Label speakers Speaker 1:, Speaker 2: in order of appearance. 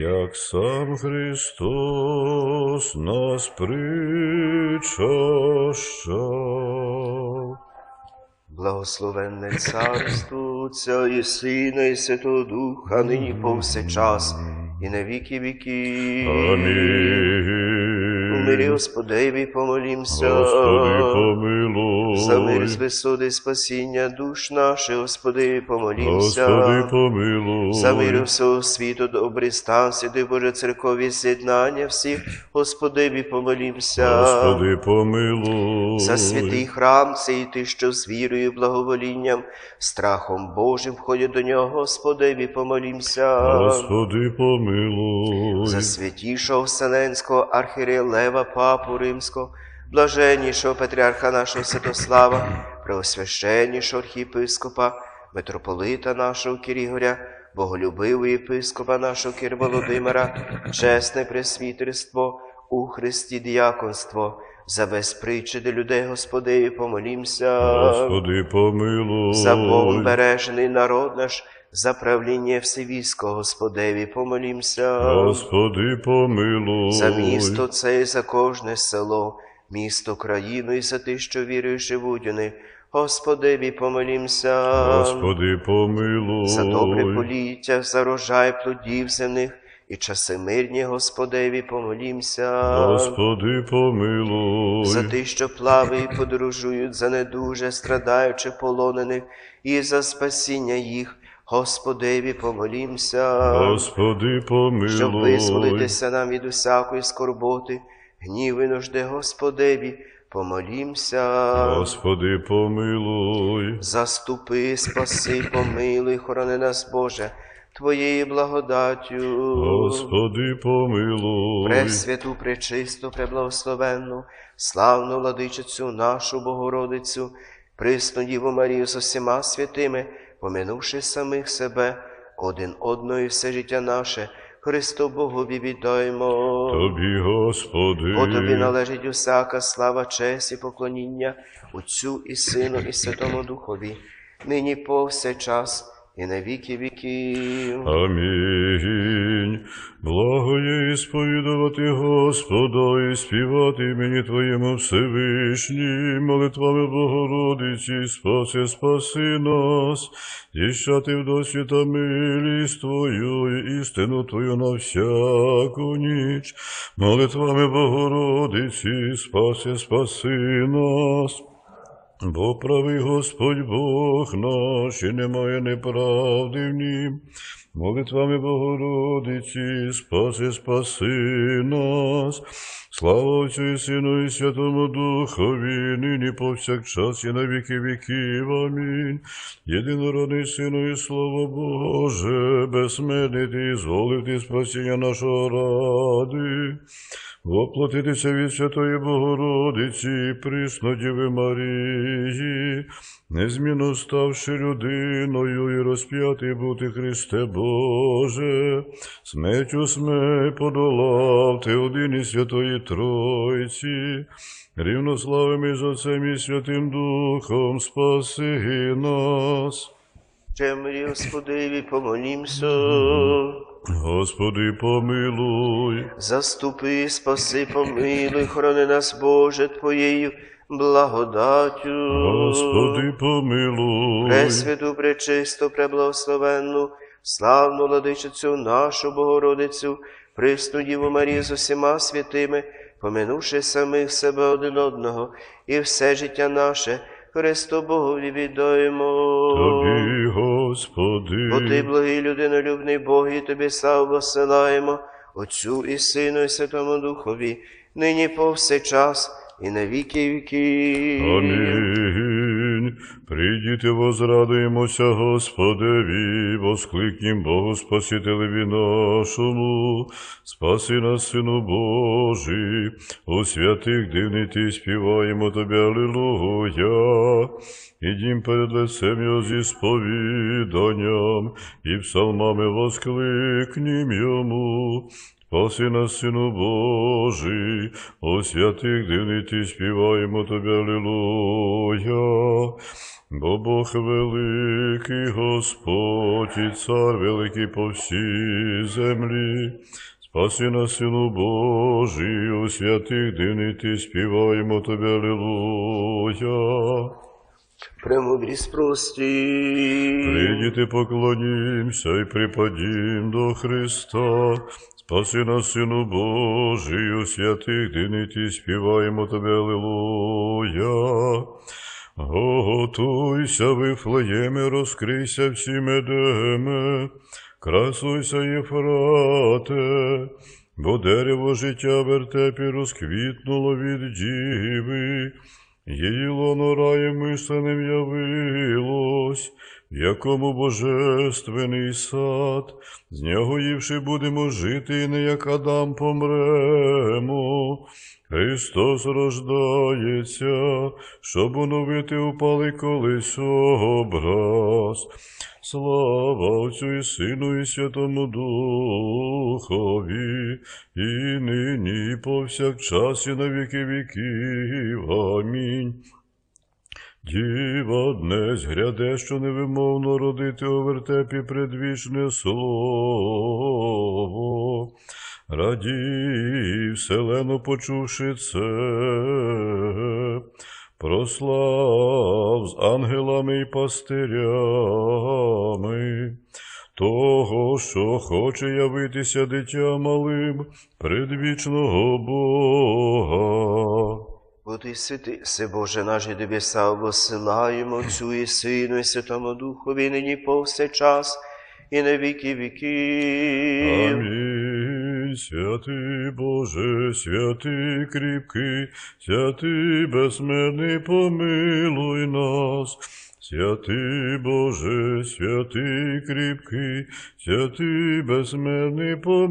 Speaker 1: як сам Христос нас причащав.
Speaker 2: Благословенне царство Отця і Сина, і Святого Духа, нині повсякчас, і на віки віки. У мирі. Господеві помолімся.
Speaker 1: Господи, помилуй.
Speaker 2: За мир з висоти спасіння душ наших, Господи, помолімся.
Speaker 1: Господи, помилуй.
Speaker 2: За мир всього світу, добрий стан, святи Боже церкові з'єднання всіх, Господи, помолімся.
Speaker 1: Господи, помилуй.
Speaker 2: За святий храм цей ти, що з вірою, і благоволінням, страхом Божим входять до нього, Господеві, помолімся.
Speaker 1: Господи, помилуй.
Speaker 2: За святішого Вселенського архієрея Лева Папу Римського, блаженнішого патріарха нашого Святослава, преосвященнішого архієпископа, митрополита нашого Кирігоря, боголюбивого єпископа нашого Кир Володимира, чесне пресвітерство у Христі діяконство, за безпричини людей Господи, помолімся.
Speaker 1: Господи, помилуй.
Speaker 2: За Богом бережений народ наш, за правління Всевійського Господеві, помолімся.
Speaker 1: Господи, помилуй.
Speaker 2: За місто це і за кожне село, місто, країну і за тих, що вірою живуть у них. Господеві, помолімся.
Speaker 1: Господи, помилуй.
Speaker 2: За добре поліття, за рожай плодів земних, і часи мирні, Господеві, помолімся.
Speaker 1: Господи, помилуй.
Speaker 2: За тих, що плавають, подорожують, за недуже, страдаючих полонених, і за спасіння їх, Господеві, помолімся.
Speaker 1: Господи, помилуй.
Speaker 2: Щоб визволитися нам від усякої скорботи, гніви нужди Господеві, помолімся.
Speaker 1: Господи, помилуй.
Speaker 2: Заступи, спаси, помилуй, хорони нас, Боже, Твоєю благодаттю.
Speaker 1: Господи, помилуй.
Speaker 2: Пресвяту, пречисту, преблагословенну, славну владичицю нашу Богородицю, присну Діву Марію з усіма святими, поминувши самих себе, один одної все життя наше, Христу Богові віддаємо.
Speaker 1: Тобі, Господи.
Speaker 2: О тобі належить усяка слава, честь і поклоніння Отцю і Сину, і Святому Духові, нині повсякчас і на віки віків.
Speaker 1: Амінь. Благо є сповідувати Господа і співати імені Твоєму Всевишній, молитвами Богородиці, спаси, спаси нас, діщати в досвіта милість Твою і істину Твою на всяку ніч, молитвами Богородиці, спаси, спаси нас. Бо правий Господь Бог наш, і немає неправди в нім. Молитвами Богородиці, спаси, спаси нас. Слава Отцю і Сину і Святому Духові, нині повсякчас і на віки віків. Амінь. Єдинородний Сину і Слово Боже, безсмертний ти, зволив ти спасіння нашого ради. Воплотитися від Святої Богородиці, присно Діви Марії, незмінно ставши людиною і розп'ятий бути Христе Боже, смертю смерть подолав ти один із Святої Тройці, рівнославим із Отцем і Святим Духом спаси нас.
Speaker 2: Чемрі, Господеві, помолімся.
Speaker 1: Господи, помилуй.
Speaker 2: Заступи, спаси, помилуй, хорони нас, Боже, Твоєю благодаттю.
Speaker 1: Господи, помилуй.
Speaker 2: Пресвяту, пречисту, преблагословенну, славну владичицю нашу Богородицю, присну Діву Марію з усіма святими, поминувши самих себе один одного, і все життя наше Христу Богові віддаємо.
Speaker 1: Тобі, Господи,
Speaker 2: Бо ти, благий людинолюбний Бог, і тобі славу силаємо, Отцю і Сину, і Святому Духові, нині повсякчас і на віки віки.
Speaker 1: Амінь. Прийдіте, возрадуємося Господеві, воскликнім Богу Спасителеві нашому, спаси нас, Сину Божий, у святих дивний ти співаємо Тобі, Аллилуйя. Ідім перед лицем його зі сповіданням, і псалмами воскликнім йому. Спаси нас, Сину Божий, о святих дивний ти співаємо Тобі, Алілуя. Бо Бог великий Господь і цар великий по всій землі. Спаси нас, Сину Божий, у святих дивний ти співаємо Тобі, Алілуя.
Speaker 2: Премудрість прості.
Speaker 1: Прийдіте, поклонімся і припадім до Христа. Спаси нас, Сину Божий, у святих дивний ти співаємо Тобі, Алілуя. Готуйся, Вифлеєме, розкрийся всі медеме, красуйся, Єфрате, бо дерево життя вертепі розквітнуло від діви, її лоно раєм мисленим явилось, якому божественний сад, з нього ївши будемо жити, не як Адам помремо. Христос рождається, щоб оновити упалий колись образ. Слава Отцю і Сину і Святому Духові, і нині, і повсякчас, і на віки віків. Амінь. Діва днесь гряде, що невимовно родити у вертепі предвічне слово. Радій, вселено почувши це, прослав з ангелами й пастирями, того, що хоче явитися дитя малим предвічного Бога.
Speaker 2: Бути святий, си Боже наш небеса, посилаємо Отцю і Сину і Святому Духові, нині повсякчас і на віки віків.
Speaker 1: Амінь. Святий Боже, святий кріпкий, святий безсмертний, помилуй нас. Святий Боже, святий кріпкий, святий безсмертний, помилуй